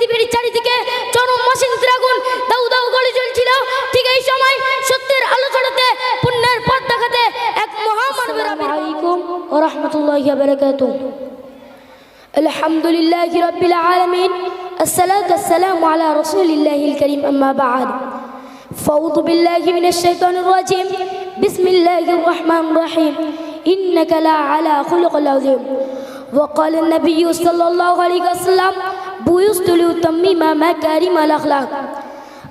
পৃথিবীর চারিদিকে চরম মাসিন্দ্র আগুন দাউ দাউ গলে চলছিল ঠিক এই সময় সত্যের আলো ছড়াতে পুণ্যের পথ দেখাতে এক মহামানবের আলাইকুম ওয়া রাহমাতুল্লাহি ওয়া বারাকাতুহু الحمد لله رب العالمين الصلاة والسلام على رسول الله الكريم أما بعد فأعوذ بالله من الشيطان الرجيم بسم الله الرحمن الرحيم إنك لا على خلق العظيم وقال النبي صلى الله عليه وسلم বুয়ুস্তুলিউ তম্মিমা ম্যাকারিম আল আখলাক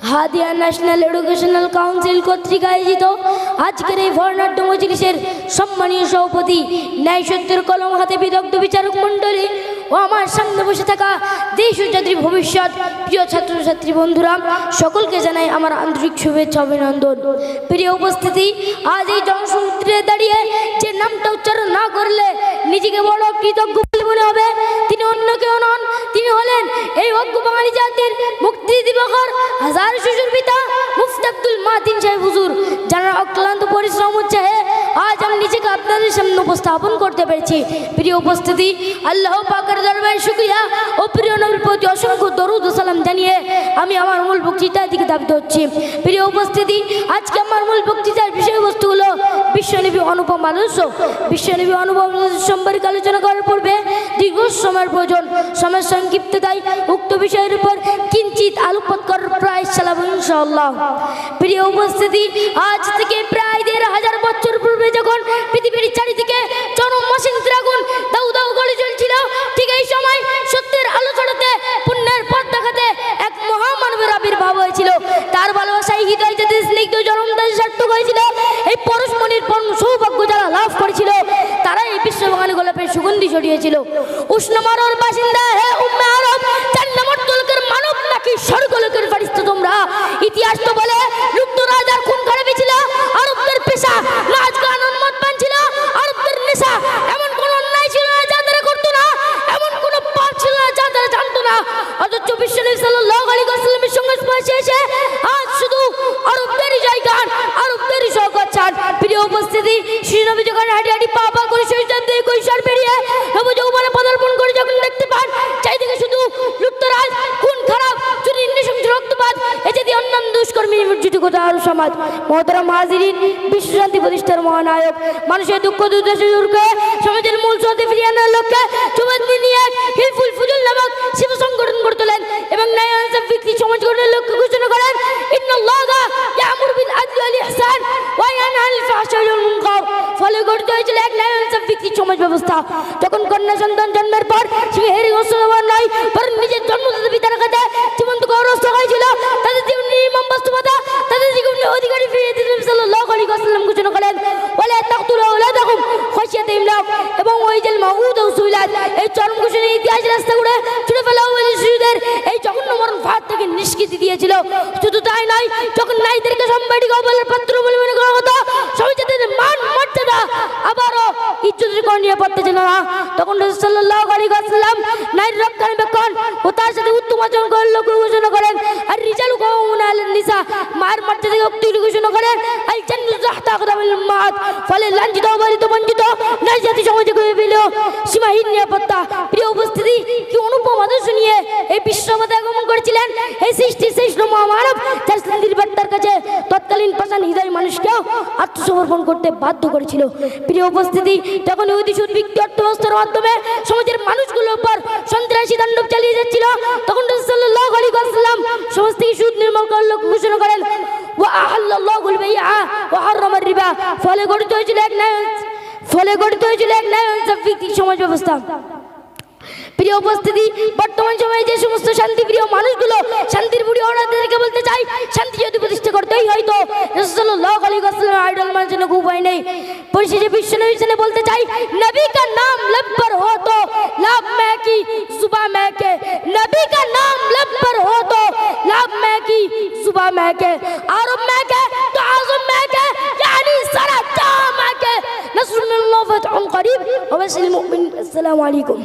হাদিয়া ন্যাশনাল এডুকেশনাল কাউন্সিল কর্তৃক আয়োজিত আজকের এই বর্ণাঢ্য মজলিসের সম্মানীয় সভাপতি ন্যায়সত্যের কলম হাতে বিদগ্ধ বিচারক মণ্ডলী ও আমার সামনে বসে থাকা দেশ যাত্রী ভবিষ্যৎ প্রিয় ছাত্রছাত্রী বন্ধুরা সকলকে জানাই আমার আন্তরিক শুভেচ্ছা অভিনন্দন প্রিয় উপস্থিতি আজ এই জনসমুদ্রে দাঁড়িয়ে যে নামটা উচ্চারণ না করলে নিজেকে বড় কৃতজ্ঞ বলে মনে হবে তিনি অন্য কেউ নন তিনি হলে অজ্ঞ বাঙালি জাতির মুক্তি দিবকর হাজার শিশুর পিতা, মুফতি আব্দুল মাতিন সাহেব হুজুর, যারা অক্লান্ত পরিশ্রম হচ্ছে আজ আমি নিজেকে আপনাদের সামনে উপস্থাপন করতে পেরেছি। প্রিয় উপস্থিতি, আল্লাহ পাকের দরবারে শুক্রিয়া ও প্রিয় নবীর প্রতি অসংখ্য দরুদ সালাম জানিয়ে আমি আমার মূল বক্তৃতার দিকে দাবিত হচ্ছি প্রিয় উপস্থিতি, আজকে আমার মূল বক্তৃতার বিষয়বস্তু হলো বিশ্বনবী অনুপম আদর্শ। বিশ্বনবী অনুপম সম্পর্কে আলোচনা করার পূর্বে দীর্ঘ সময়ের প্রয়োজন। সময় সংক্ষিপ্ত তাই উক্ত বিষয়ের উপর কিঞ্চিত আলোকপাত করার প্রায় সালাম ইনশাল্লাহ প্রিয় উপস্থিতি, আজ থেকে ছড়িয়েছিল উষ্ণ মারর বাসিন্দা হে উম্মে লুপ্তরাজ, খুন, খারাপ চুরি নৃশংস রক্তপাত, এ অন্যান্য দুষ্কর্মী নিমজ্জিত কথা সমাজ। মহতরম হাজিরিন, বিশ্ব শান্তি প্রতিষ্ঠার মহানায়ক। মানুষের দুঃখ দুর্দশা দূর করে সমাজের মূল স্রোতে ফিরিয়ে আনার লক্ষ্যে যুবক নিয়ে হিলফুল ফুজুল নামক শিব সংগঠন গড়ে তোলেন এবং ন্যায় ব্যক্তি সমাজ গঠনের লক্ষ্য ঘোষণা করেন। ইন্নাল্লাহা ইয়ামুরু বিল আদলি ওয়াল ইহসান ওয়া ইয়ানহা আনিল ফাহশাই ওয়াল মুনকার। ফলে গঠিত হয়েছিল এক ন্যায় আনসার সমাজ ব্যবস্থা। যখন কন্যা সন্তান জন্মের পর সে হেরি হোসেন নয়, বরং নিজের জন্মদাতা পিতার কাছে জীবন্ত গৌরব হয়েছিল তাদের জীবন নির্মম বাস্তবতা, তাদের জীবনের অধিকারী ফিরিয়ে দিতে আলাইহি ওয়াসাল্লাম ঘোষণা করেন ওয়ালা তাকতুলু আওলাদাকুম খাশিয়াতা ইমলাক এবং ওই জেল মাউদ ও সুইলাত এই চরম ঘোষণা ইতিহাস রাস্তা করে ছুড়ে ফেলা শিশুদের এই জঘন্য মরণ ফাঁদ থেকে নিষ্কৃতি দিয়েছিল। শুধু তাই নয়, যখন নারীদেরকে সম্পাদিক অবলের পাত্র বলে মনে করা হতো সবাই যাদের মান মর্যাদা আবারও তখন রাসূল সাল্লাল্লাহু আলাইহি ওয়াসাল্লাম নারীর রক্ষণাবেক্ষণ ও তার সাথে উত্তম আচরণ করার লক্ষ্য ঘোষণা করেন। আর নিসা মায়ের মর্যাদাকে উক্তি ঘোষণা করেন, আল জান্নাতু তাহতা উম্মাহাত ফলে লাঞ্ছিত অবহেলিত বঞ্চিত নারী জাতি সমাজে হয়ে পেল সীমাহীন নিরাপত্তা। প্রিয় উপস্থিতি, কি অনুপম আদর্শ নিয়ে এই বিশ্বপথে আগমন করেছিলেন? এই সৃষ্টির শ্রেষ্ঠ মহামানব, যার শান্তির কাছে তৎকালীন পাষাণ হৃদয় মানুষকেও আত্মসমর্পণ করতে বাধ্য করেছিল। প্রিয় উপস্থিতি তখন ইহুদি সুদভিক্তি অর্থব্যবস্থার মাধ্যমে সমাজের মানুষগুলোর উপর সন্ত্রাসী তাণ্ডব চালিয়ে যাচ্ছিল, তখন রাসূল সাল্লাল্লাহু আলাইহি ওয়াসাল্লাম সমস্ত থেকে সুদ নির্মূল লক্ষ্য ঘোষণা করেন, ওয়া আহাল্লাল্লাহুল বাইআ ওয়া হারামার রিবা। ফলে গঠিত হয়েছিল এক ন্যায় ফলে গঠিত হয়েছিল এক ন্যায় সমাজ ব্যবস্থা। প্রিয় উপস্থিতি, বর্তমান সময়ে যে সমস্ত শান্তিপ্রিয় মানুষগুলো শান্তির বুড়ি ওনাদেরকে বলতে চাই শান্তি যদি প্রতিষ্ঠা করতেই হয়তো আইডল জন্য খুব উপায় নেই। পরিশেষে বিশ্ব নবী বলতে চাই নবী কা নাম قريب وبشر المؤمنين السلام عليكم